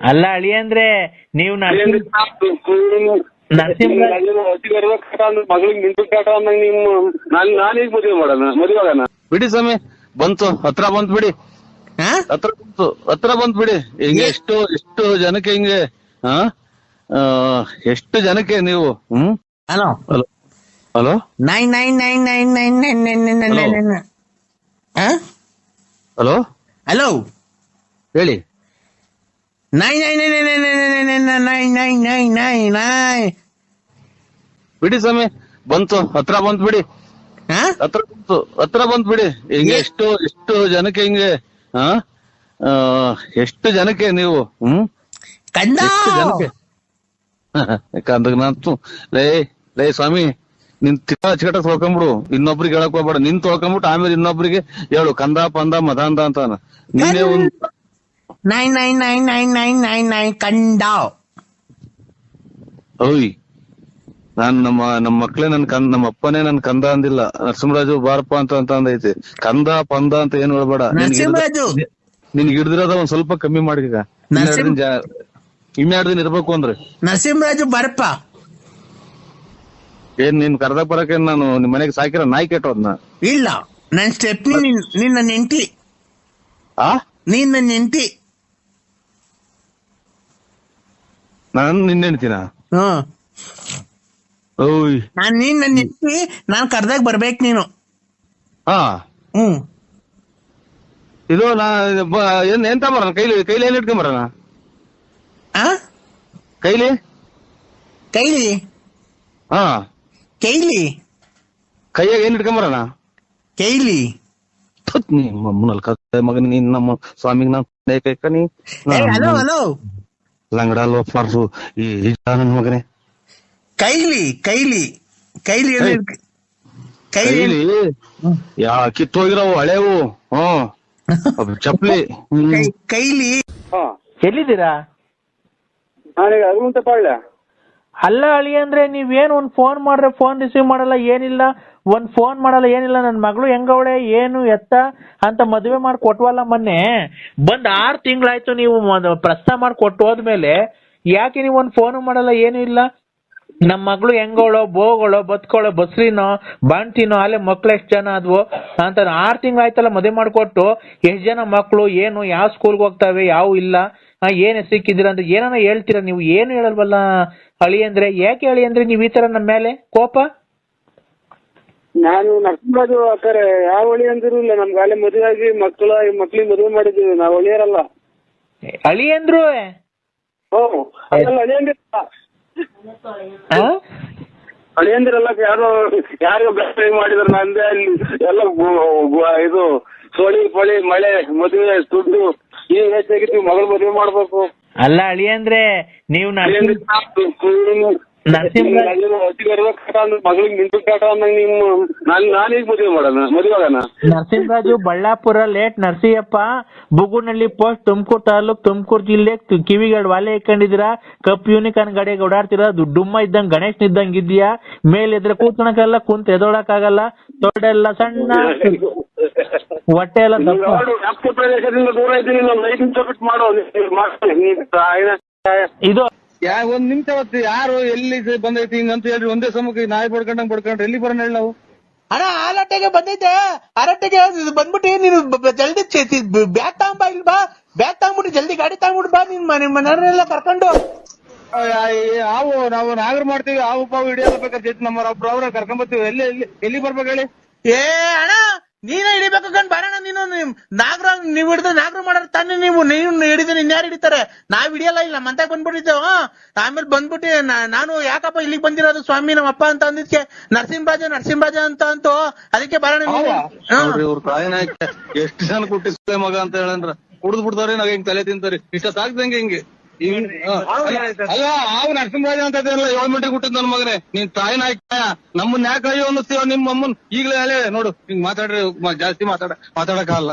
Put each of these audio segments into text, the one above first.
ಅಲ್ಲ ಅಳಿ ಅಂದ್ರೆ ನೀವು ಮಗಳಿಗೆ ನಿಂತು ಕಾಟ ಅಂದಂಗ ನಿಮ್ಮ ನಾನ್ ನಾನೀಗ ಮದುವೆ ಮಾಡೋಣ ಮದುವೆ ಬಿಡಿ ಸ್ವಾಮಿ ಬಂತು ಹತ್ರ ಬಂತು ಬಿಡಿ ಹಾ ಹತ್ರ ಬಂತು ಹತ್ರ ಬಂತು ಬಿಡಿ ಹಿಂಗೆ ಎಷ್ಟು ಎಷ್ಟು ಜನಕ್ಕೆ ಹಿಂಗೆ ಹಾ ಆ, ಎಷ್ಟು ಜನಕ್ಕೆ ನೀವು ಹ್ಮ್ hello hello hello nine nine nine nine nine nine nine nine hello hello ಹೇಳಿ nine nine nine nine nine nine nine nine nine nine nine ಬಿಡಿ ಸ್ವಾಮಿ ಬಂತು ಹತ್ರ ಬಂತು ಬಿಡಿ ಹಾ ಹತ್ರ ಬಂತು ಹತ್ರ ಬಂತು ಬಿಡಿ ಹಿಂಗೆ ಎಷ್ಟು ಎಷ್ಟು ಜನಕ್ಕೆ ಹಿಂಗೆ ಹಾ ಎಷ್ಟು ಜನಕ್ಕೆ ನೀವು ಹ್ಮ್ ಕಂದ ಎಷ್ಟು ಜನಕ್ಕೆ ನಾನು ಲೇ ಲೇ ಸ್ವಾಮಿ ನಿನ್ ತಿಕ್ಕ ಅಚ್ಚಕಟ್ಟ ತೊಳ್ಕೊಂಬಿಡು ಇನ್ನೊಬ್ರಿಗೆ ಹೇಳಕ್ ಹೋಗ್ಬೇಡ ನಿನ್ ತೊಳ್ಕೊಂಬಿಟ್ಟು ಆಮೇಲೆ ಇನ್ನೊಬ್ರಿಗೆ ಹೇಳು ಕಂದ ಪಂದ ಮದಾಂದ ಅಂತ ನೀನೇ ಒಂದ್ nine nine nine nine nine nine nine ಕಂಡ ಓಯ್ ನಾನ್ ನಮ್ಮ ನಮ್ಮ ಮಕ್ಳೇ ನನ್ ಕಂದ ನಮ್ಮ ಅಪ್ಪನೇ ನನ್ ಕಂದ ಅಂದಿಲ್ಲ. ನರಸಿಂಹರಾಜು ಬಾರಪ್ಪ ಅಂತ ಅಂತ ಅಂದೈತೆ. ಕಂದ ಪಂದ ಅಂತ ಏನ್ ಹೇಳ್ಬೇಡ. ನರಸಿಂಹರಾಜು. ನಿನ್ಗೆ ಹಿಡ್ದಿರೋದ ಒಂದ್ ಸ್ವಲ್ಪ ಕಮ್ಮಿ ಮಾಡಿ ಈಗ. ಇನ್ನೆರಡು ದಿನ ಇರ್ಬೇಕು ಅಂದ್ರೆ. ನರಸಿಂಹರಾಜು ಬರಪ್ಪ! ಏನ್ ನಿನ್ ಕರ್ದಾಗ ಬರಕ್ಕೆ ನಾನು? ನಿಮ್ ಮನೆಗೆ ಸಾಕಿರೋ ನಾಯಿ ಕೆಟ್ಟೋದ್ನ? ಇಲ್ಲ. ನನ್ ಸ್ಟೆಪ್ ನಿನ್- ನಿನ್ನ ನೆಂಟಿ. ಆ? ನೀನ್ ನನ್ನ ನೆಂಟಿ. ನಾನ್ ನಿನ್ನ ಹೇಳ್ತೀನ? ಹ್ಮ್ ಓಯ್. ನಾನ್ ನೀನ್ ನನ್ನ ನಾನ್ ಕರ್ದಾಗ ಬರ್ಬೇಕು ನೀನು. ಹಾ. ಹ್ಮ್. ಇದು ನಾ ಬ- ಏನ್ ಎಂತ ಬರೋಣ? ಕೈಲಿ ಕೈಲಿ ಏನ್ ಇಟ್ಕೊಂಬರೋಣ ಆ? ಕೈಲಿ? ಕೈಲಿ? ಹಾ. ಕೈಲಿ? ಕೈಯಾಗ ಏನ್ ಇಟ್ಕೊಂಬರೋಣ ಕೈಲಿ? ಮಗನ್ ನಿಮ್ಮ ಅಮ್ಮನಲ್ ಕತ್ತೆ ಮಗನ ನೀನ್ ನಮ್ಮ ಸ್ವಾಮಿಗ್ ನಾನು ಕೈ ಏ ಹಲೋ ಹಲೋ. ಲಂಗಡ ಲೋಫಾರ್ಸು ಈ ಈ ನನ್ ಮಗನೇ. ಕೈಲಿ ಕೈಲಿ ಕೈಲಿ ಕೈಲಿ ಯಾ ಕಿತ್ತೋಗಿರವು ಹಳೆವು. ಹ್ಮ್. ಚಪ್ಪಲಿ ಕೈಲಿ ಎಲ್ಲಿದ್ದೀರಾ? ನಾನೀಗ ಹನುಮಂತ ಪಾಳ್ಯ. ಅಲ್ಲ ಅಳಿ ಅಂದ್ರೆ ನೀವೇನು ಒಂದ್ ಫೋನ್ ಮಾಡ್ರೆ ಫೋನ್ ರಿಸೀವ್ ಮಾಡಲ್ಲ, ಏನಿಲ್ಲ. ಒಂದ್ ಫೋನ್ ಮಾಡಲ್ಲ, ಏನಿಲ್ಲ. ನನ್ ಮಗಳು ಹೆಂಗವಳೆ, ಏನು, ಎತ್ತ ಅಂತ ಮದುವೆ ಮಾಡಿ ಕೊಟ್ವಲ್ಲ ಮೊನ್ನೆ. ಬಂದ್ ಆರ್ ತಿಂಗಳಾಯ್ತು ನೀವು ಪ್ರಸ್ತಾವ ಮಾಡಿ ಕೊಟ್ಟು ಹೋದ್ಮೇಲೆ ಯಾಕೆ ನೀವು ಒಂದ್ ಫೋನ್ ಮಾಡಲ್ಲ, ಏನು ಇಲ್ಲ? ನಮ್ ಮಗಳು ಹೆಂಗೋಳೋ ಬೋಗಳೋ ಬತ್ಕೊಳ್ಳೋ ಬಸ್ರಿನೋ ಬಾಣ್ತಿನೋ ಅಲ್ಲೇ ಮಕ್ಳು ಎಷ್ಟ್ ಜನ ಆದ್ವು ಅಂತ ಆರ್ ತಿಂಗಳಾಯ್ತಲ್ಲ ಮದುವೆ ಮಾಡ್ಕೊಟ್ಟು ಎಷ್ಟ್ ಜನ ಮಕ್ಳು, ಏನು, ಯಾವ ಸ್ಕೂಲ್ಗೆ ಹೋಗ್ತಾವೆ, ಯಾವ ಇಲ್ಲ. ಏನ್ ಸಿಕ್ಕಿದ್ದೀರ ಅಂದ್ರೆ ಏನನ್ನ ಹೇಳ್ತೀರಾ? ನೀವು ಏನು ಹೇಳಲ್ವಲ್ಲ ಅಳಿ ಅಂದ್ರೆ? ಯಾಕೆ ಅಳಿ ಅಂದ್ರೆ ನೀವು ಈ ತರ ನಮ್ಮ ಮೇಲೆ ಕೋಪ? ನಾನು ನರಸಿಂಹರಾಜು ಅಕ್ಕಾರೆ ಯಾವ ಹಳಿ ಅಂದ್ರು ಇಲ್ಲ. ನಮ್ಗೆ ಅಲ್ಲೇ ಮದುವೆ ಆಗಿ ಮಕ್ಕಳ ಮಕ್ಳಿಗೆ ಮದುವೆ ಮಾಡಿದ್ದೀವಿ. ನಾವು ಒಳಿಯರಲ್ಲ ಅಳಿ ಅಂದ್ರು? ಓ ಅಳಿಯಂದಿರಲ್ಲ ಯಾರೋ ಯಾರಿಗೋ ಬೆಸ್ಟ್ ಮಾಡಿದ್ರು ನಂದೇ ಅಲ್ಲಿ. ಎಲ್ಲ ಇದು ಸೋಳಿ ಪೊಳಿ ಮಳೆ ಮದುವೆ ದುಡ್ಡು. ಈ ಹೆಚ್ಚಾಗಿತ್ತು ಮಗಳು ಮದುವೆ ಮಾಡ್ಬೇಕು. ಅಲ್ಲ ಅಳಿ ಅಂದ್ರೆ ನೀವು ನರಸಿಂಹ ನರಸಿಂಹ ಮಗಳಿಗೆ ನಿಂತು ಕಾಟ ಅಂದಂಗ ನಿಮ್ಮ ನಾನ್ ನಾನೀಗ ಮದುವೆ ಮಾಡೋಣ? ಮದುವೆ ಆಗೋಣ? ನರಸಿಂಹರಾಜು ಬಳ್ಳಾಪುರ ಲೇಟ್ ನರಸಿಂಹಪ್ಪ ಬುಗುನಳ್ಳಿ ಪೋಸ್ಟ್ ತುಮಕೂರು ತಾಲೂಕ್ ತುಮಕೂರು ಜಿಲ್ಲೆ ತು- ಕಿವಿಗಳು ವಾಲೆ ಇಟ್ಕೊಂಡಿದ್ದೀರಾ ಕಪ್ ಯೂನಿಕಾನ್ ಗಾಡಿಗೆ ಓಡಾಡ್ತೀರಾ? ದುಡ್ಡುಮ್ಮ ಡುಮ್ಮ ಇದ್ದಂಗ್ ಗಣೇಶ್ ಇದ್ದಂಗ್ ಇದೆಯಾ ಮೇಲೆ ಇದ್ರೆ ಕುಂತ ಕುಂತ್ ಎದೊಳಕ್ಕಾಗಲ್ಲ. ತೊಡೆಲ್ಲ ಸಣ್ಣ ಹೊಟ್ಟೆ ಎಲ್ಲ ದಪ್ಪ ಪ್ರದೇಶದಿಂದ ದೂರ ಇದ್ದೀನಿ ನಾನು ಮಾಡೋ ಇದು ಯಾ ಒಂದ್ ನಿಮಿಷ ಹೊತ್ತು ಯಾರು ಎಲ್ಲಿ ಬಂದೈತಿ ಹಿಂಗಂತ ಹೇಳಿ ಒಂದೇ ಸಮಕ್ಕೆ ನಾಯಿ ಬಡ್ಕೊಂಡಂಗ್ ಬಡ್ಕೊಂಡ್ರೆ ಎಲ್ಲಿ ಬರೋಣ ಹೇಳಿ ನಾವು? ಅಣ್ಣ ಆಲಟ್ಟೆಗೆ ಬಂದೈತೆ ಅರಟ್ಟೆಗೆ ಬಂದ್ಬಿಟ್ಟು ನೀನು ಜಲ್ದಿ ಬ್ಯಾಗ್ ತಾಂಬ ಇಲ್ಲಿ ಬಾ. ಬ್ಯಾಗ್ ತಗೊಂಬಿಟ್ಟು ಜಲ್ದಿ ಗಾಡಿ ತಗೊಂಬಿಟ್ಟು ಬಾ ನಿನ್ ಮನೆ ಮನೆಯವರೆಲ್ಲ ಕರ್ಕೊಂಡು ನಾವು ನಾವು ನಾಗರ ಮಾಡ್ತೀವಿ ಹಾವು ಪಾವು ಹಿಡಿಯಲ್ಲ ಬೇಕಾದ್ರೆ ನಮ್ಮ ಒಬ್ರು ಅವ್ರ ಕರ್ಕೊಂಡ್ ಬರ್ತೀವಿ. ಎಲ್ಲಿ ಎಲ್ಲಿ ಎಲ್ಲಿ ಬರ್ಬೇಕು ಹೇಳಿ? ಏ ಅಣ್ಣ ನೀನೇ ಹಿಡಿಬೇಕು ಕಣ್ ಬಾರಣ್ಣ ನೀನು ನಿಮ್ ನಾಗರ ನೀವ್ ಹಿಡಿದ್ರೆ ನಾಗರ ಮಾಡ್ರ ತಾನೇ ನೀವು. ನೀವು ಹಿಡಿದ್ರೆ ಇನ್ಯಾರು ಹಿಡಿತಾರೆ? ನಾವ್ ಹಿಡಿಯಲ್ಲ ಇಲ್ಲ ಮಂತ ಬಂದ್ಬಿಟ್ಟಿದ್ದೇವ ಆಮೇಲೆ ಬಂದ್ಬಿಟ್ಟು ನಾನು ಯಾಕಪ್ಪ ಇಲ್ಲಿಗೆ ಬಂದಿರೋದು? ಸ್ವಾಮಿ ನಮ್ಮ ಅಪ್ಪ ಅಂತ ಅಂದಿದ್ಕೆ ನರಸಿಂಹರಾಜ ನರಸಿಂಹರಾಜ ಅಂತ ಅಂತು. ಅದಕ್ಕೆ ಬಾರಣ ಎಷ್ಟು ಜನ ಕುಟ್ಟಿಸ್ತೇ ಮಗ ಅಂತ ಹೇಳಂದ್ರ ಕುಡ್ದು ಬಿಡ್ತಾವ್ರಿ ನಾವ್ ಹಿಂಗ್ ತಲೆ ತಿಂತಾರೆ? ಇಷ್ಟ ಸಾಕ್ದಂಗೆ ಹಿಂಗೆ. ಅಲ್ಲ ನರಸಿಂಹ ನರಸಿಂಹರಾಜ ಅಂತ ಇದೆಯಲ್ಲ ಏಳ್ ಮೀಟರ್ ಹುಟ್ಟಿದ್ ನನ್ ಮಗನೇ ನೀನ್ ತಾಯ್ ನಾಯ್ಕ ನಮ್ಮನ್ ಯಾಕೆ ಅಯ್ಯೋ ಅನ್ನಿಸ್ತೀವ ನಿಮ್ ಅಮ್ಮನ್ ಈಗಲೇ ಅಲ್ಲೇ ನೋಡು ಹಿಂಗ್ ಮಾತಾಡ್ರಿ ಜಾಸ್ತಿ ಮಾತಾಡ ಮಾತಾಡಕ್ಕಾಗಲ್ಲ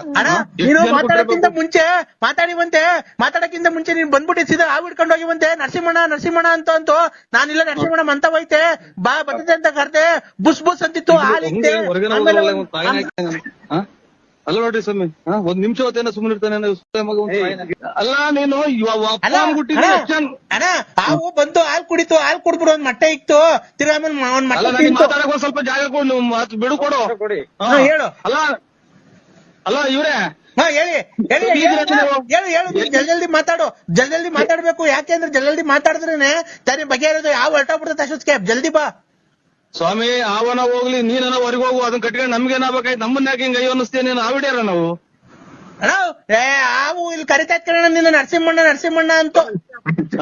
ನೀನು ಮಾತಾಡಕ್ಕಿಂತ ಮುಂಚೆ ಮುಂಚೆ ಮಾತಾಡಿವಂತೆ ಮಾತಾಡಕ್ಕಿಂತ ಮುಂಚೆ ನೀನ್ ಬಂದ್ಬಿಟ್ಟು ಸೀದಾ ಹಾವು ಹಿಡ್ಕೊಂಡು ಹೋಗಿವಂತೆ ನರಸಿಂಹಣ್ಣ ನರಸಿಂಹಣ್ಣ ಅಂತ ಅಂತ ನಾನಿಲ್ಲ ನರಸಿಂಹಣ್ಣ ಮಂತ ಹೋಯ್ತೆ ಬಾ ಬರ್ತದೆ ಅಂತ ಕರ್ದೆ ಬುಸ್ ಬುಸ್ ಅಂತಿತ್ತು ಹಾಲಿತ್ತೆ ಅಲ್ಲ ನೋಡ್ರಿ ಸ್ವಾಮಿ ಒಂದ್ ನಿಮಿಷ ಹೊತ್ತೇನ ಸುಮ್ಮನೆ ಇರ್ತಾನೆ ಅಲ್ಲ ನೀನು ಹಾವು ಬಂದು ಹಾಲ್ ಕುಡಿತು ಹಾಲ್ ಕುಡ್ಬಿಡು ಒಂದ್ ಮಟ್ಟ ಇತ್ತು. ಮ- ಒಂದ್ ಮಟ್ಟ ಸ್ವಲ್ಪ ಜಾಗ ಕೊಡು ಬಿಡು ಕೊಡು. ಹೇಳು. ಅಲ್ಲ ಅಲ್ಲ ಇವ್ರೆ. ಹಾ ಹೇಳಿ ಹೇಳಿ ಹೇಳು, ಜಲ್ದಿ ಮಾತಾಡು ಜಲ್ ಜಲ್ದಿ ಮಾತಾಡ್ಬೇಕು. ಯಾಕೆಂದ್ರೆ ಜಲ್ ಜಲ್ದಿ ಮಾತಾಡಿದ್ರೇನೆ ತಾನೇ ಇರೋದು ಯಾವ ಹೊರಟೋಗ್ಬಿಡುತ್ತೆ ಕ್ಯಾಬ್ ಜಲ್ದಿ ಬಾ. ಸ್ವಾಮಿ ಆವನ ಹೋಗ್ಲಿ ನೀನ ಹೊರಗೆ ಹೋಗು ಅದನ್ನ ಕಟ್ಕೊಂಡು ನಮ್ಗೆ ಏನಾಗ್ಬೇಕಾಯ್ತು? ನಮ್ಮನ್ನ ಯಾಕೆ ಹಿಂಗ ಅಯ್ಯೋ ಅನ್ನಿಸ್ತೇನೆ ನೀನು ಆವಿಡ್ಯಾರ ನಾವು? ಅಣ್ಣ ಏ ಹಾವು ಇಲ್ಲಿ ಕರಿತಾ ನಿನ್ನ ನರಸಿಂಹಣ್ಣ ನರಸಿಂಹಣ್ಣ ಅಂತ.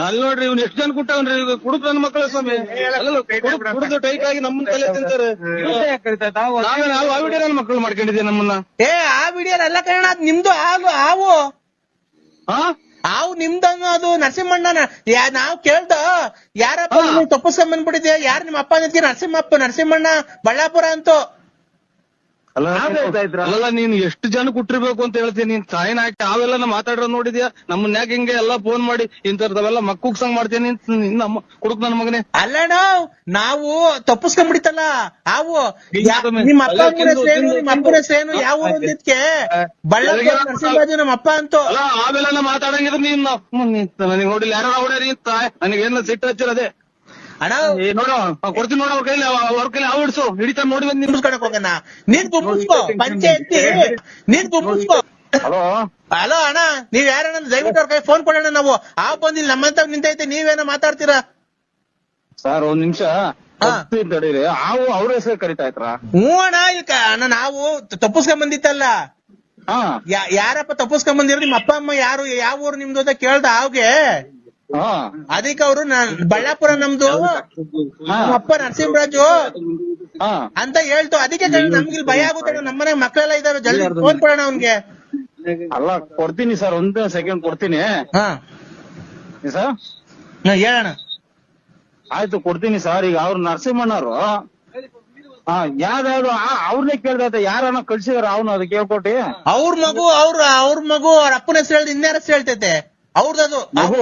ಅಲ್ಲಿ ನೋಡ್ರಿ ಇವ್ನ ಎಷ್ಟು ಜನ ಕುಟ್ಟವನ್ರಿ ಕುಡುಕ್ ನನ್ ಮಕ್ಕಳ ಸ್ವಾಮಿ. ಕುಡಿದು ಟೈಕ್ ಕುಡ್ದು ಟೈಟ್ ಆಗಿ ನಮ್ಮನ್ನ ತಲೆ ತಿಂತಾರೆ. ನಾವೇ ನಾವು ಆವಿಡ್ಯಾರ ನನ್ನ ಮಕ್ಕಳು ಮಾಡ್ಕೊಂಡಿದ್ದೀವಿ ನಮ್ಮನ್ನ? ಏ ಆ ವಿಡಿಯೋ ಎಲ್ಲ ಕಣ ಅದ್ ನಿಮ್ದು ಹಾಲು ಆವು ಹಾ ಹಾವು ನಿಮ್ದನ್ನು ಅದು ನರಸಿಂಹಣ್ಣನ. ನಾವ್ ಕೇಳ್ದ, ಯಾರಪ್ಪ? ತಪ್ಪು ಬಂದ್ಬಿಟ್ಟಿದ್ಯಾ ಯಾರು ನಿಮ್ಮ ಅಪ್ಪ ನಿಂತ್ಗೆ ನರಸಿಂಹಪ್ಪ, ನರಸಿಂಹಣ್ಣ, ಬಳ್ಳಾಪುರ ಅಂತೂ. ಅಲ್ಲ ಅಲ್ಲಲ್ಲ ನೀನ್ ಎಷ್ಟು ಜನ ಕುಟ್ಟಿರ್ಬೇಕು ಅಂತ ಹೇಳ್ತೀನಿ ನೀನ್ ತಾಯಿನ ಹಾಕಿ ಅವೆಲ್ಲ ಮಾತಾಡ್ರ ನೋಡಿದ್ಯಾ? ನಮ್ಮನ್ನ ಯಾಕೆ ಹಿಂಗೆ ಎಲ್ಲಾ ಫೋನ್ ಮಾಡಿ ಇಂತರ್ದವೆಲ್ಲ ಮಕ್ಕುಗ್ ಸಂಗ್ ಮಾಡ್ತೀನಿ ನಮ್ಮ ಕುಡುಕ್ ನನ್ನ ಮಗನೇ. ಅಲ್ಲಣ್ಣ ನಾವು ತಪ್ಪಿಸ್ಕೊಂಡ್ಬಿಡಿತಲ್ಲ ಸ್ವಾಮಿ. ನಿಮ್ಮ ಅಪ್ಪ ನಿಮ್ಮ ಅಪ್ಪನ ಹೆಸರೇನು ಯಾವ ಊರು ಬಳ್ಳಾರಿ ನಮ್ಮ ಅಪ್ಪ ಅಂತೂ. ಅಲ್ಲ ಆಮೇಲೆಲ್ಲ ಮಾತಾಡಂಗಿದ್ರೆ ನೀನ್ ನನಗೆ ನೋಡಿಲ್ಲ. ಯಾರು ಹೊಡ್ಯಾರಿ ನನಗೇನ ಸಿಟ್ಟು ಹಚ್ಚಿರದೆ? ಅಣ್ಣ ನೋಡು ಕೊಡ್ತೀನಿ ನೋಡು ಅವ್ರ ಕೈಲಿ ಅವ್ರ ಕೈಲಿ ಹಾವು ಹಿಡ್ಸು. ಹಿಡಿತಾ ನೋಡಿ ಬಂದ್ ನೀನು ಗುಂಪಿಸ್ಕೊಳಕ್ ಹೋಗೋಣ ನೀನ್ ಪಂಚಾಯಿತಿ ಪಂಚಾಯತಿ. ನೀನ್ ಗುಂಪಿಸ್ಕೋ ಹಲೋ? ಹಲೋ ಅಣ್ಣ ನೀವ್ ಯಾರಣ್ಣ ದಯವಿಟ್ಟು ಅವ್ರ ಕೈ ಫೋನ್ ಕೊಡೋಣ ನಾವು. ಆ ಬಂದಿಲ್ಲ ನಮ್ಮಂತ ನಿಂತೈತೆ ನೀವೇನೋ ಮಾತಾಡ್ತೀರಾ? ಸರ್ ಒಂದ್ ನಿಮಿಷ. ತಡೀರಿ ಹಾವು ಅವ್ರ ಹೆಸರು ಕರಿತಾ ಇದ್ರ? ಹ್ಞೂ ಅಣ್ಣ ಈಗ ಅಣ್ಣ ನಾವು ತಪ್ಪಿಸ್ಕೊಂಡ್ ಬಂದಿತ್ತಲ್ಲ ಹಾ. ಯಾರಪ್ಪ ತಪ್ಪಿಸ್ಕೊಂಡ್ ಬಂದಿರೋ ನಿಮ್ಮ ಅಪ್ಪ ಅಮ್ಮ ಯಾರು ಯಾವ ಊರು ನಿಮ್ದು ಅಂತ ಕೇಳ್ದ ಅವ್ಗೆ ಅದಕ್ಕೆ ಅವರು ಬಳ್ಳಾಪುರ ನಮ್ದು. ಅಪ್ಪ ನರಸಿಂಹರಾಜು. ಅಂತ ಹೇಳ್ತು. ಅದಕ್ಕೆ ನಮ್ಗೆ ಭಯ ಆಗುತ್ತೆ ನಮ್ಮನೆ ಮಕ್ಕಳೆಲ್ಲ ಇದಾವೆ ಜಲ್ದಿ ಫೋನ್ ಕೊಡೋಣ ಅವ್ನ್ಗೆ. ಅಲ್ಲ ಕೊಡ್ತೀನಿ ಸರ್. ಒಂದ್ ಸೆಕೆಂಡ್ ಕೊಡ್ತೀನಿ. ಸರ್? ಹೇಳೋಣ ಆಯ್ತು ಕೊಡ್ತೀನಿ ಸರ್. ಈಗ ಅವ್ರು ನರಸಿಂಹಣ್ಣವ್ರು. ಹಾ ಯಾವ್ದಾವ್ದು ಅವ್ರನ್ನೇ ಕೇಳ್ದೈತೆ ಯಾರನ್ನ ಕಳ್ಸಿದಾರ ಅವನು ಅದಕ್ಕೆ ಕೇಳ್ಕೊಟ್ಟಿ? ಅವ್ರ ಮಗು ಅವ್ರ ಅವ್ರ ಮಗು ಅವ್ರ ಅಪ್ಪನ ಹೆಸರು ಹೇಳ್ದು ಇನ್ಯಾರ ಹೆಸರು ಹೇಳ್ತೈತೆ? ಅವ್ರದ್ದು. ಮಗು?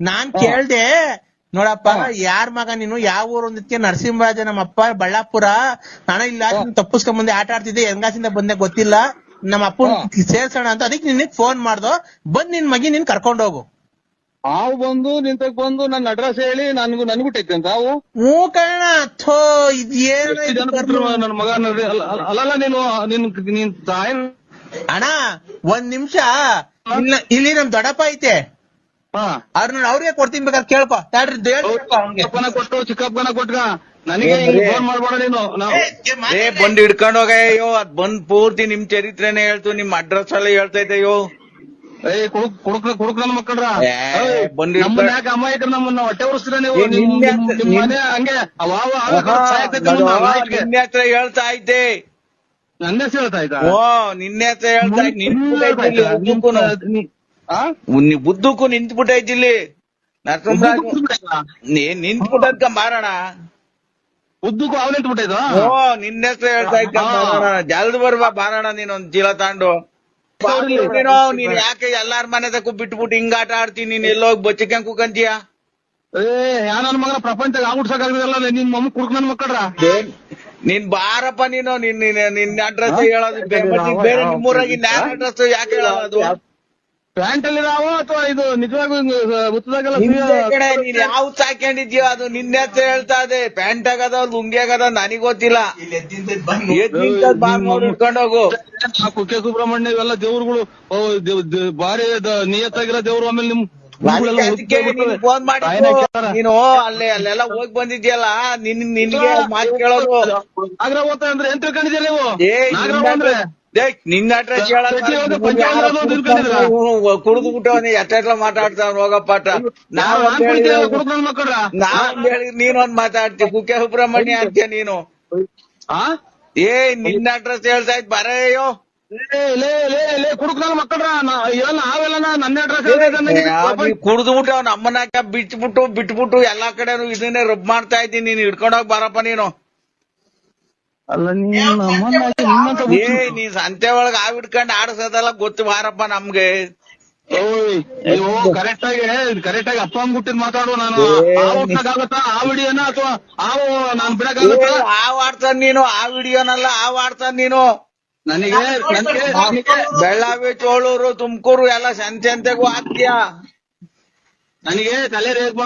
ನಾನ್ ಕೇಳ್ದೆ ನೋಡಪ್ಪ ಯಾರ್ ಮಗ ನೀನು? ಯಾವ ಊರು ಅಂದಿದ್ಕೆ ನರಸಿಂಹರಾಜ ನಮ್ಮಪ್ಪ ಬಳ್ಳಾಪುರ. ನಾನು ಇಲ್ಲ ನೀನ್ ತಪ್ಪಿಸ್ಕೊಂಡ್ ಬಂದೆ ಆಟ ಆಡ್ತಿದ್ದೆ ಹೆಂಗಾಸಿಂದ ಬಂದೆ ಗೊತ್ತಿಲ್ಲ. ನಮ್ಮ ಅಪ್ಪನ್ ಸೇರ್ಸೋಣ ಅಂತ ಅದಕ್ಕೆ ನಿನ್ನ ಫೋನ್ ಮಾಡ್ದೋ. ಬಂದ್ ನಿನ್ ಮಗಿ ನಿನ್ ಕರ್ಕೊಂಡ್ ಹೋಗು. ಅವ್ ಬಂದು ನಿಂತಕ್ ಬಂದು ನನ್ನ ಅಡ್ರೆಸ್ ಹೇಳಿ ನನ್ಗೂ ನನ್ಗುಟ್ಟೈತೆ ಅಂತ ಹಾವು? ಹ್ಞೂ ಕಣ ಥೋ ಇದ್ ಎಷ್ಟು ಜನ ಬಿಟ್ರು ಏನು ನನ್ನ ಮಗ ಅಲ್ಲ ಅಲ್ಲ- ಅಲ್ಲಲ್ಲ ನೀನು ನಿನ್ ನಿನ್ ತಾಯಿ? ಅಣ್ಣ ಒಂದ್ ನಿಮಿಷ ಇಲ್ಲಿ ನಮ್ ದೊಡ್ಡಪ್ಪ ಐತೆ. ನೋಡಿ ಅವ್ರಿಗೆ ಕೊಡ್ತೀನಿ ಬೇಕಾದ್ರೆ ಕೇಳ್ಕೊ. ತಾಡ್ರಿ ಅವ್ನ್ಗೆ. ಚಿಕ್ಕಪ್ಪನ ಕೊಟ್ಟು ಚಿಕ್ಕಪ್ಪನ ಕೊಟ್ಗ. ನನಗೆ ಫೋನ್ ಮಾಡ್ಬೇಡ ನೀನು. ನಾವು ಏ. ಬಂದ್ ಹಿಡ್ಕೊಂಡ್ ಹೋಗ ಅಯ್ಯೋ ಅದ್ ಬಂದ್ ಪೂರ್ತಿ ನಿಮ್ ಚರಿತ್ರೆನೇ ಹೇಳ್ತು ನಿಮ್ ಅಡ್ರೆಸ್ ಎಲ್ಲ ಹೇಳ್ತೈತೆ ಅಯ್ಯೋ. ಏ ಕುಡುಕ್ ಕುಡುಕ್ ಕುಡುಕ್ ನನ್ನ ಮಕ್ಕಳ್ರ. ಏ, ಬಂದ್ ನಮ್ಮ ನಮ್ಮನ್ನ ಯಾಕೆ ಅಮಾಯಕರ ನಮ್ಮನ್ನ ಹೊಟ್ಟೆ ಉರಿಸ್ತೀರ ನೀವು? ಏ, ನಿಮ್ ನಿನ್ನೆ ನಿಮ್- ಅಂತ- ನಿಮ್ ಮನೆ ಹಂಗೆ ಅವ ಅವ ಅವ ಕರ್ದ್ ಸಾಯ್ತೈತೆ ನಮ್ಮನ್ನ, ನಾಯಿಗೆ. ನಿನ್ನೆ ಹತ್ರ ಹೇಳ್ತಾ ಐತೆ ನನ್ನ ಹೆಸರು ಹೇಳ್ತಾ ಇದ್ದ? ಓ ನಿನ್ನೆ ಹತ್ರ ಹೇಳ್ತಾ ಐತೆ. ನೀ- ಬುದ್ದಕ್ಕೂ ನಿಂತ್ಬಿಟ್ಟೈತಿ ಇಲ್ಲಿ ನರಸಿಂಹರಾಜ್. ನೀನ್ ನಿಂತ್ಬಿಟ್ಟದ್ಕ ಮಾರಣ. ಉದ್ದಕ್ಕೂ ಅವ್ ನಿಂತ್ಬಿಟ್ಟಿದ್ದ ಓ ನಿನ್ನ ಹೆಸರು ಹೇಳ್ತಾ ಇದ್ದ ಜಲ್ದ್ ಬರ್ಬಾ ಬಾರಣ ನೀನ್ ಒಂದ್ ಚೀಲ ತಾಂಡು. ನೀನು ನೀನ್ ಯಾಕೆ ಎಲ್ಲಾರ ಮನೆ ತಕ್ಕ ಬಿಟ್ಬಿಟ್ಟು ಹಿಂಗ ಆಟ ಆಡ್ತೀನಿ ನೀನ್ ಎಲ್ಲೋಗ್ ಬಚ್ಚಿಕೊಂಡ್ ಕುಕಂತೀಯ ಏ ಯಾ ನನ್ನ ಮಗನ ಪ್ರಪಂಚ ಆಗ್ಬಿಡ್ಸಕ್ಕಾಗಲ್ಲ ನಿನ್ ಮಮ್ಮ ಕುಡ್ಕ ನನ್ ಮಕ್ಕಳ್ರ? ನೀನ್ ಬಾರಪ್ಪ ನೀನು. ನಿನ್ ನಿನ್ ನಿನ್ ಅಡ್ರೆಸ್ ಹೇಳೋದು ಬೇರೆ ನಿಮ್ಮೂರಾಗಿ ನ್ಯಾರ ಅಡ್ರೆಸ್ ಯಾಕೆ ಹೇಳೋದು? ಪ್ಯಾಂಟ್ ಅಲ್ಲಿ ನಾವು ಅಥವಾ ಇದು ನಿಜವಾಗೂ ಉತ್ತದಾಗೆಲ್ಲ ನಿಂದೆ ಕಡೆ ನೀನ್ ಯಾವ್ ಸಾಕೊಂಡಿದ್ಯೋ ಅದು ನಿನ್ನೆ ಹೇಳ್ತಾ ಇದೆ. ಪ್ಯಾಂಟ್ ಆಗದ ಲುಂಗಿ ಆಗದ ನನಗ್ ಗೊತ್ತಿಲ್ಲ. ಎದ್ ನಿಂತದ್ ಬಾ ನೋಡಿ ಹಿಡ್ಕೊಂಡ್ ಹೋಗು. ಕುಕ್ಕೆ ಸುಬ್ರಹ್ಮಣ್ಯ ಇವೆಲ್ಲ ದೇವ್ರುಗಳು ಓ, ದೇವ್- ದೇವ್- ಭಾರಿ ದ- ನಿಯತ್ತಾಗಿರೋ ದೇವ್ರು ಆಮೇಲೆ ನಿಮ್ ಅದಕ್ಕೆ ಅದಕ್ಕೆ ನೀನ್ ಫೋನ್ ಮಾಡಿ ನೀನು ಅಲ್ಲೇ ಅಲ್ಲೆಲ್ಲ ಹೋಗಿ ಬಂದಿದ್ಯಲ್ಲ ನಿನ್ ನಿನ್ಗೆ ಮಾತು ಕೇಳೋದು. ನಾಗರ ಓದ್ತಾ ಅಂದ್ರೆ ಏನ್ ತಿಳ್ಕೊಂಡಿದ್ದೀರ ನೀವು? ಏ ನಾಗರ ಅಂದ್ರೆ ನಿನ್ನ ಅಡ್ರೆಸ್? ಕುಡಿದು ಬಿಟ್ಟವನಿ ಎಷ್ಟೆಲ್ಲ ಮಾತಾಡ್ತಾವ ನಾವ್ ನನ್ ಮಕ್ಕಳ್ರ ನಾವ್ ನೀನೊಂದ್ ಮಾತಾಡ್ತಿ. ಕುಕ್ಕೆ ಸುಬ್ರಹ್ಮಣ್ಯ ಅಂತ್ಯ ನೀನು. ಆ? ಏ ನಿನ್ನ ಅಡ್ರೆಸ್ ಹೇಳ್ತಾ ಇದ್ ಬರೆಯೋ ಲೇ ಲೇ ಲೇ ಲೇ ಕುಡುಕ್ ನನ್ನ ಮಕ್ಕಳ್ರ ಎಲ್ಲ ನಾವೆಲ್ಲ ನನ್ನ ಅಡ್ರೆಸ್ ಕುಡ್ದು ಬಿಟ್ಟು ಅವ್ನ ಅಮ್ಮನಾಕ ಬಿಟ್ಬಿಟ್ಟು ಬಿಟ್ಬಿಟ್ಟು ಎಲ್ಲಾ ಕಡೆನು ಇದನ್ನೇ ರುಬ್ ಮಾಡ್ತಾ ಇದ್ದೀನಿ. ನೀನ್ ಹಿಡ್ಕೊಂಡೋಗ್ ಬಾರಪ್ಪ ನೀನು. ಅಲ್ಲ ನೀನು ನಿಮ್ಮಂತ ಏ ನೀ ಸಂತೆ ಒಳಗ ಆ ಹಿಡ್ಕೊಂಡ್ ಆಡ್ಸೋದಲ್ಲ ಗೊತ್ತು ಬಾರಪ್ಪ ನಮ್ಗೆ. ಓಯ್ ನೀವು ಕರೆಕ್ಟ್ ಆಗಿ ಕರೆಕ್ಟ್ ಆಗಿ ಅಪ್ಪ ಅಮ್ಮ ಮಾತಾಡು ನಾನು. ಆ ವಿಡಿಯೋನ ಅಥವಾ ಆವು ನಾನ್ ಬಿಡಕ್ಕಾಗತ್ತಾ? ಆವ್ ಆಡ್ತಾನ ನೀನು ಆ ವಿಡಿಯೋನಲ್ಲ ಆ ಆಡ್ತಾನ ನೀನು. ನನಗೆ ನನಗೆ ಬೆಳ್ಳಾವಿ ಚೋಳೂರು ತುಮಕೂರು ಎಲ್ಲ ಸಂತೆ ಅಂತೆಗೂ ಹಾಕ್ತೀಯ ನನಗೆ ತಲೆ ನೀನು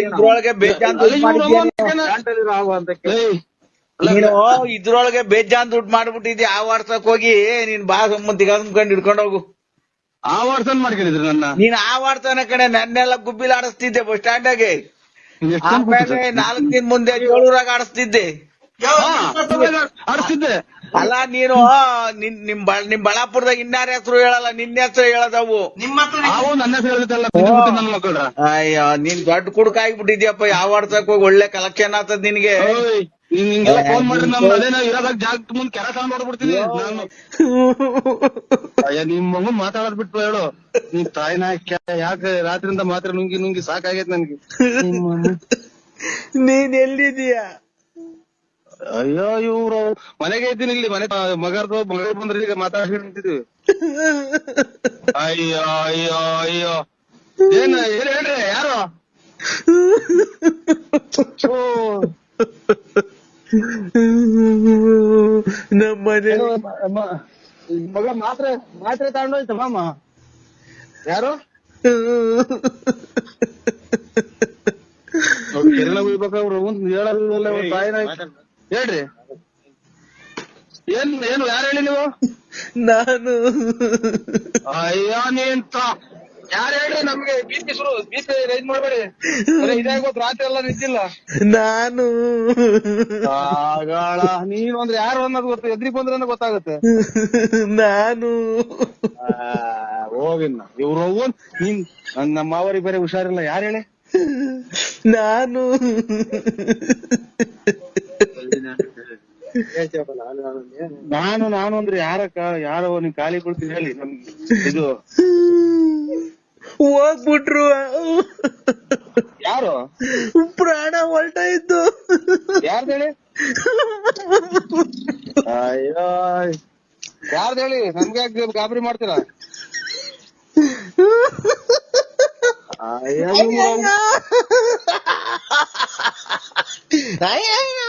ಇದ್ರೊಳಗೆ ಬೇಜಾನ್ ನೀನು ಇದ್ರೊಳಗೆ ಬೇಜಾನ್ ದುಡ್ಡು ಮಾಡ್ಬಿಟ್ಟಿದ್ಯ? ಆ ವರ್ಷಕ್ ಹೋಗಿ ನೀನ್ ಬಾ ಸಂಬಂಧಿ ಅಂದ್ಕೊಂಡು ಹಿಡ್ಕೊಂಡು ಹೋಗು. ಆ ವಾರ್ಸನ್ ಮಾಡ್ಕೊಂಡಿದ್ರು ನನ್ನ? ನೀನ್ ಆ ವಾಡ್ತಾನ ಕಡೆ ನನ್ನೆಲ್ಲ ಗುಬ್ಬಿಲ್ ಆಡಿಸ್ತಿದ್ದೆ ಬಸ್ ಸ್ಟ್ಯಾಂಡ್ ಆಗಿ ಆಮೇಲೆ? ನಾಲ್ಕ್ ದಿನ ಮುಂದೆ ಜೋಳೂರಾಗ ಆಡಿಸ್ತಿದ್ದೆ. ಆಡಿಸ್ತಿದ್ದೆ. ಅಲ್ಲ ನೀನು ನಿನ್ ನಿಮ್ ಬ- ನಿಮ್ ಬಳ್ಳಾಪುರದಾಗ ಇನ್ನಾರ ಹೆಸರು ಹೇಳಲ್ಲ ನಿನ್ನ ಹೆಸರು ಹೇಳದವು. ನಿಮ್ಮ ಹತ್ರ ಅವು ನನ್ನ ಹೆಸರು ಹೇಳಿದ್ದಲ್ಲ ನನ್ನ ಮಕ್ಕಳ್ರ ಅಯ್ಯೋ ನೀನ್ ದೊಡ್ಡ ಕುಡ್ಕ ಆಗ್ಬಿಟ್ಟಿದ್ಯಪ್ಪ ಯಾವ ವಾಡ್ಸಕ್ ಹೋಗಿ ಒಳ್ಳೆ ಕಲೆಕ್ಷನ್ ಆಗ್ತದ ನಿನ್ಗೆ? ಓಯ್ ನೀನ್ ಹಿಂಗೆಲ್ಲ ಫೋನ್ ಮಾಡ್ರಿ ನಮ್ ಅದೇನ ಇರೋದಾಗ ಜಾಗ ಮುಂದ್ ಕೆರ ತಗೊಂಡ್ ಹೊಡ್ಬಿಡ್ತೀನಿ ನಾನು. ಅಯ್ಯ ನಿಮ್ ಮಗು ಮಾತಾಡೋದ್ ಬಿಟ್ಟು ಹೇಳು. ನಿಮ್ ತಾಯಿನ ಯಾಕೆ ರಾತ್ರಿಯಿಂದ ಮಾತ್ರ ನುಂಗಿ ನುಂಗಿ ಸಾಕಾಗೈತ್ ನನ್ಗೆ. ನೀನ್ ಎಲ್ಲಿದೀಯ ಅಯ್ಯೋ ಇವ್ರು ಮನೆಗೆ ಇದ್ದೀನಿ ಇಲ್ಲಿ ಮನೆ ಮಗರ್ದು ಮಗ ಬಂದ್ರೆ ಈಗ ಮಾತಾಡ್ಕೊಂಡು ನಿಂತಿದ್ವಿ. ಅಯ್ಯೋ ಅಯ್ಯೋ ಅಯ್ಯೋ. ಏನ್ ಏನ್ ಹೇಳ್ರಿ ಯಾರು? ನಮ್ಮನೆ ಮಗ ಮಾತ್ರ ಮಾತ್ರೆ ತಗೊಂಡೋಯ್ತ ಮಾಮ? ಯಾರು? ಕಿರಣ ಬೀಳ್ಬೇಕು ಅವ್ರು ಒಂದ್ ಹೇಳಲ್ಲ ತಾಯಿನ ಹೇಳ್ರಿ. ಏನ್ ಏನು ಯಾರು ಹೇಳಿ ನೀವು? ನಾನು. ಅಯ್ಯೋ ನೀಂತ. ಯಾರು ಹೇಳ್ರಿ ನಮ್ಗೆ? ಬೀಸಿ ಶುರು ಬೀಸಿ ರೈಸ್ ಮಾಡ್ಬೇಡಿ. ಇದೇ ಇದಾಗೋತ್ ರಾತ್ರಿ ಎಲ್ಲ ನಿಂತಿಲ್ಲ. ನಾನು. ಆಗಾಳ ನೀನು ಅಂದ್ರೆ ಯಾರು ಅನ್ನೋದು ಗೊತ್ತು ಎದ್ರಿ ಬಂದ್ರೆ ಗೊತ್ತಾಗುತ್ತೆ. ನಾನು. ಹೋಗಿನ್ನ ಇವ್ರು ಹೋಗೋನ್ ನೀನ್ ನನ್- ನಮ್ಮ ಮಾವರಿಗೆ ಬೇರೆ ಹುಷಾರಿಲ್ಲ ಯಾರು ಹೇಳಿ? ನಾನು. ನಾನು ನಾನು ಅಂದ್ರೆ ಯಾರ ಕಾ- ಯಾರೋ ನೀನ್ ಖಾಲಿ ಕೊಡ್ತೀನಿ ಹೇಳಿ ನಮ್ಗೆ ಇದು. ಹೋಗ್ಬಿಟ್ರು. ಯಾರು? ಪ್ರಾಣ ಹೊಲ್ಟಾಯ್ತು ಯಾರ್ದು ಹೇಳಿ? ಅಯ್ಯೋ. ಯಾರ್ದು ಹೇಳಿ? ನಮ್ಗೆ ಯಾಕೆ ಗಾಬರಿ ಮಾಡ್ತೀರಾ? ಅಯ್ಯೋ ಅಯ್ಯ ಅಯ್ಯೋ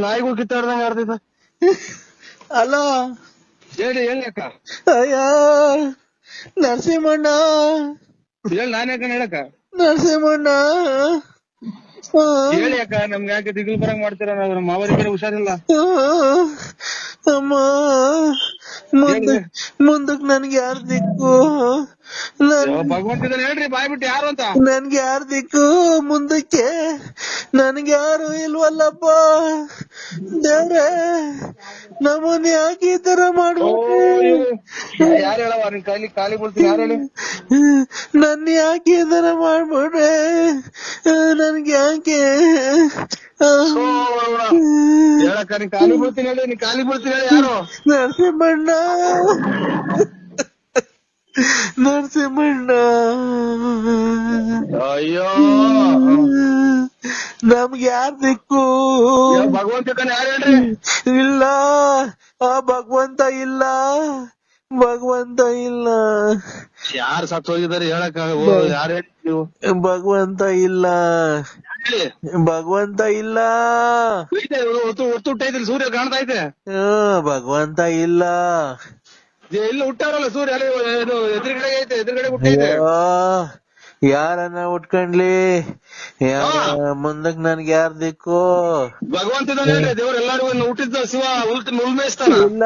ನಾಯಿಗಳು ಕಿತ್ತಾಡ್ದಂಗ ಆಡ್ತಿದ್ದ. ಅಲೋ. ಹೇಳಿ ಹೇಳಿ ಅಕ್ಕ. ಅಯ್ಯ ನರಸಿಂಹಣ್ಣ. ಹೇಳಿ ನಾನು ಯಾಕ ಹೇಳಕ್ಕ? ನರಸಿಂಹಣ್ಣ. ಹೇಳಿ ಅಕ್ಕ ನಮ್ಗೆ ಯಾಕೆ ದಿಗಿಲು ಬರಂಗ್ ಮಾಡ್ತೀರ ನಾವು ನಮ್ಮ ಮಾವರಿಗೆ ಹುಷಾರಿಲ್ಲ ಅಮ್ಮ. ಮುಂದಕ್ ಮುಂದಕ್ ನನ್ಗೆ ಯಾರ್ ದಿಕ್ಕು? ಭಗವಂತಿದಾನೆ ಹೇಳ್ರಿ ಬಾಯ್ ಬಿಟ್ಟು ಯಾರು ಅಂತ? ನನ್ಗೆ ಯಾರ್ ದಿಕ್ಕು? ಮುಂದಕ್ಕೆ ನನ್ಗೆ ಯಾರು ಇಲ್ವಲ್ಲಪ್ಪ? ದೇವ್ರೆ ನಮ್ಮನ್ ಯಾಕೆ ಈ ತರ ಮಾಡ್ಬೇಕು? ಯಾರು ಹೇಳವ ನಿನ್ ಕೈಲಿ ಖಾಲಿ ಬಿಡ್ತೀನಿ ಯಾರು ಹೇಳಿ? ನನ್ ಯಾಕೆ ಈ ತರ ಮಾಡ್ಬಿಟ್ರೆ ನನ್ಗೆ ಯಾಕೆ ಹೇಳಕ್ಕ ನೀ ಖಾಲಿ ಬೀಳ್ತೀನಿ ಹೇಳಿ ನೀನ್ ಖಾಲಿ ಬೀಳ್ತೀನಿ ಹೇಳಿ ಯಾರು? ನರಸಿಂಹಣ್ಣ. ನರಸಿಂಹಣ್ಣ. ಅಯ್ಯೋ. ನಮ್ಗೆ ಯಾರ್ ದಿಕ್ಕು? ಭಗವಂತ ಯಾರು ಹೇಳ್ರಿ? ಇಲ್ಲ. ಆ ಭಗವಂತ ಇಲ್ಲ. ಭಗವಂತ ಇಲ್ಲ. ಯಾರು ಸತ್ತು ಹೋಗಿದಾರೆ ಹೇಳಕ್ಕ ಯಾರು ಹೇಳಿ ನೀವು? ಭಗವಂತ ಇಲ್ಲ. ಭಗವಂತ ಇಲ್ಲ. ಐತೆ, ಹೊತ್ತು ಹೊತ್ತು ಹುಟ್ಟೈತಿ ಸೂರ್ಯ ಕಾಣ್ತಾ ಐತೆ ಭಗವಂತ ಇಲ್ಲ. ಇಲ್ಲ ಹುಟ್ಟಾರಲ್ಲ ಸೂರ್ಯ ಎದುರುಗಡೆ ಐತೆ ಎದುರುಗಡೆ ಹುಟ್ಟೈತೆ ಯಾರನ್ನ ಉಟ್ಕೊಂಡ್ಲಿ? ಮುಂದಕ್ ನನ್ಗೆ ಯಾರ್ ದಿಕ್ಕು? ಭಗವಂತ ದೇವ್ರ ಎಲ್ಲಾರಿಗೂ ಇನ್ನು ಹುಟ್ಟಿದ್ದ ಶಿವ ಇಲ್ಲ.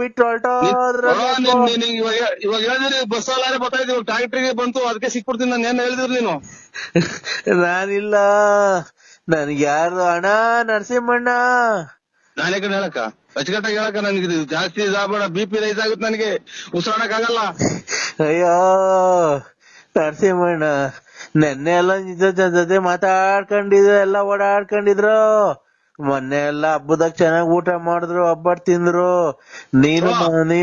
ಬಿಟ್ಟು ಹೊರಟೋದ್ರ ಇವಾಗ ಹೇಳಿದ್ರಿ ಬಸ್ ಅಲ್ಲಾರೆ ಬರ್ತಾ ಇದ್ದೀವಿ ಟ್ರಾಕ್ಟರ್ಗೆ ಬಂತು ಅದಕ್ಕೆ ಸಿಕ್ಬಿಡ್ತೀನಿ ನಾನು ಏನ್ ಹೇಳಿದ್ರಿ ನೀನು? ನಾನಿಲ್ಲ. ನನ್ಗೆ ಯಾರು ಅಣ್ಣ ನರಸಿಂಹಣ್ಣ? ನಾನೇ ಕಡೆ ಹೇಳಕ್ಕ. ಅಚ್ಚುಕಟ್ಟಾಗಿ ಹೇಳಕ್ಕ ನನ್ಗೆ ಇದು ಜಾಸ್ತಿ ಇದಾಗಬೇಡ ಬಿ ಪಿ ರೈಸ್ ಆಗುತ್ತೆ ನನಗೆ. ಉಸಿರಾಡಕ್ ಆಗಲ್ಲ ಅಯ್ಯೋ ನರಸಿಂಹಣ್ಣ ನೆನ್ನೆ ಎಲ್ಲ ನಿಜ ಜೊತೆ ಮಾತಾಡ್ಕೊಂಡಿದ್ರು ಎಲ್ಲ ಓಡಾಡ್ಕೊಂಡಿದ್ರು. ಮೊನ್ನೆ ಎಲ್ಲ ಹಬ್ಬದಾಗ ಚೆನ್ನಾಗ್ ಊಟ ಮಾಡಿದ್ರು ಹಬ್ಬಟ್ ತಿಂದ್ರು. ನೀನು ನೀನು